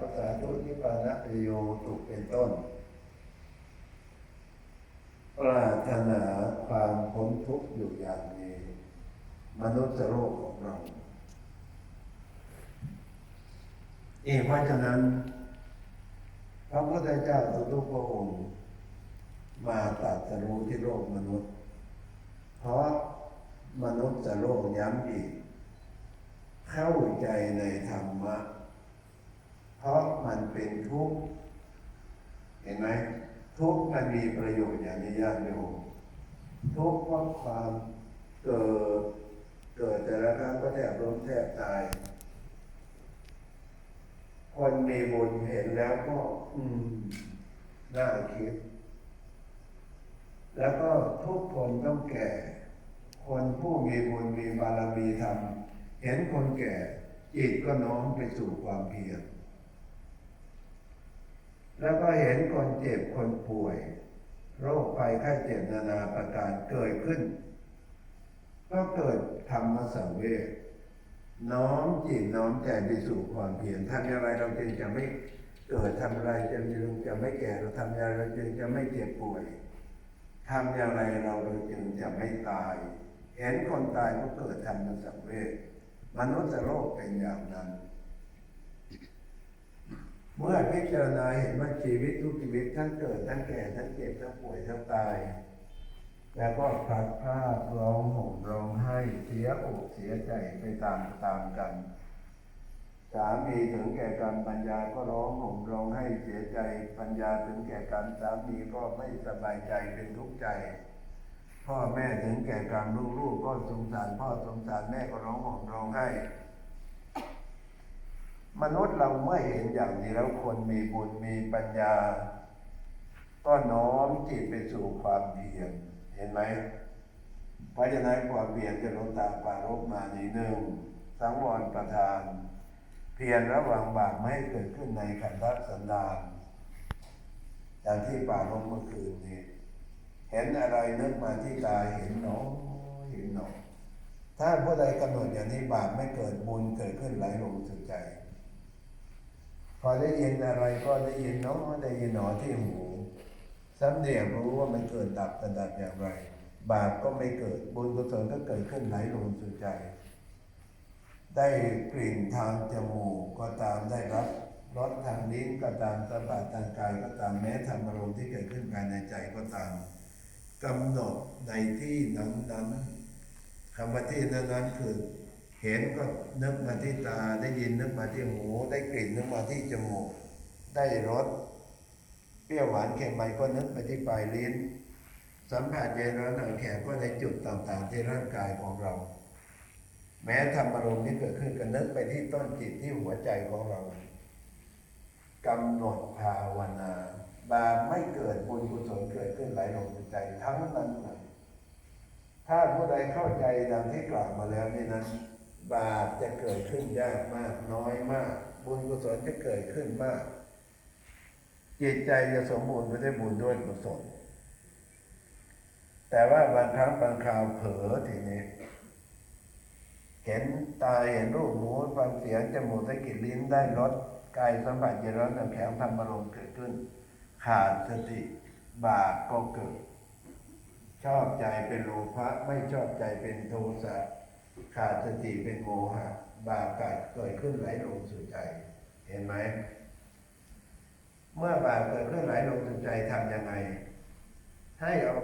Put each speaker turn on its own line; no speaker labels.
ภาษาทุนิปานะปโยตุเป็นต้น ปรารถนาความพ้นทุกข์อยู่อย่างนี้มนุษย์โลกของเรา เอกเพราะฉะนั้น พระพุทธเจ้าทุกพระองค์ มาตรัสรู้ที่โลกมนุษย์ เพราะมนุษย์จะโลกย้ำอีก เข้าใจในธรรมะ เพราะมันเป็นทุกข์ เห็นไหมทุกข์มันมีประโยชน์อย่างนี้ญาติโยมทุกข์เพราะความเกิดเกิดแต่ละครั้งก็แทบล้มแทบตาย คนมีบุญเห็นแล้วก็ อืมน่าคิด แล้วก็ทุกคนต้องแก่ คนผู้มีบุญมีบารมีธรรม เห็นคนแก่จิตก็น้อมไปสู่ความเพียร แล้วก็เห็นคนเจ็บคนป่วย โรคภัยไข้เจ็บนานาประการเกิดขึ้น ก็เกิดธรรมสังเวชน้อมจิตน้อมใจไปสู่ความเพียรทำอย่างไรเราจึงจะไม่เกิดทำอะไรจะจึงจะไม่แก่เราทำอย่างไรเราจึงจะไม่เจ็บป่วยทำอย่างไรเราจึงจะไม่ตาย เห็นคนตายก็เกิดธรรมสังเวชมนุษย์โลกเป็นอย่างนั้น เมื่อพิจารณาเห็นว่าชีวิตทุกชีวิตทั้งเกิดทั้งแก่ทั้งเจ็บทั้งป่วยทั้งตาย แล้วก็พลัดพรากร้องห่มร้องไห้เสียอกเสียใจไปตามตามกัน สามีถึงแก่กรรมปัญญาก็ร้องห่มร้องไห้เสียใจ ปัญญาถึงแก่กรรมสามีก็ไม่สบายใจเป็นทุกข์ใจ พ่อแม่ถึงแก่กรรมลูกๆก็สงสารพ่อสงสารแม่ก็ร้องห่มร้องไห้ มนุษย์เราเมื่อเห็นอย่างนี้แล้วคนมีบุญมีปัญญา ก็น้อมจิตไปสู่ความเพียรเห็นไหมเพราะฉะนั้นความเพียรจะลดตาปารบมาในหนึ่งสังวรประทาน เพียรระวังบาปไม่ให้เกิดขึ้นในขันธสันดานอย่างที่ป่ารบเมื่อคืนนี้ เห็นอะไรนึกมาที่ตาเห็นหนอเห็นหนอถ้าผู้ใดกำหนดอย่างนี้บาปไม่เกิดบุญเกิดขึ้นไหลลงสู่ใจ พอได้ยินอะไรก็ได้ยินเนาะได้ยินหนอที่หูสำเนียกรู้ว่ามันเกิดดับกันดับอย่างไร บาปก็ไม่เกิดบุญกุศลก็เกิดขึ้นไหลลงสู่ใจ ได้กลิ่นทางจมูกก็ตามได้รับรสทางลิ้นก็ตามสัมผัสทางกายก็ตามแม้ธรรมอารมณ์ที่เกิดขึ้นภายในใจก็ตามกำหนดในที่นั้นนั้นคำว่าที่นั้นนั้นคือ เห็นก็นึกมาที่ตาได้ยินนึกมาที่หู ได้กลิ่นนึกมาที่จมูก ได้รสเปรี้ยวหวานเค็มมันก็นึกไปที่ปลายลิ้น สัมผัสเย็นร้อนหนังแข็งก็ในจุดต่างๆ ที่ร่างกายของเรา แม้ธรรมอารมณ์ที่เกิดขึ้นก็นึกไปที่ต้นจิตที่หัวใจของเรากำหนดภาวนาบาปไม่เกิดบุญกุศลเกิดขึ้นไหลลงในใจทั้งนั้นเลยถ้าผู้ใดเข้าใจดังที่กล่าวมาแล้วนี่นั้น บาปจะเกิดขึ้นยากมากน้อยมาก บุญกุศลจะเกิดขึ้นมาก จิตใจจะสมบูรณ์ไปด้วยบุญด้วยกุศลแต่ว่าบางครั้งบางคราวเผลอทีนี้เห็นตาเห็นรูปหูฟังเสียงจมูกได้กลิ่นลิ้นได้รสกายสัมผัสเย็นร้อนน้ำแข็งธรรมอารมณ์เกิดขึ้น ขาดสติบาปก็เกิด ชอบใจเป็นโลภะไม่ชอบใจเป็นโทสะ ขาดสติเป็นโมหะ บาปกัดเกิดขึ้นไหลลงสู่ใจ เห็นไหม เมื่อบาปเกิดขึ้นไหลลงสู่ใจทำยังไง ให้เอา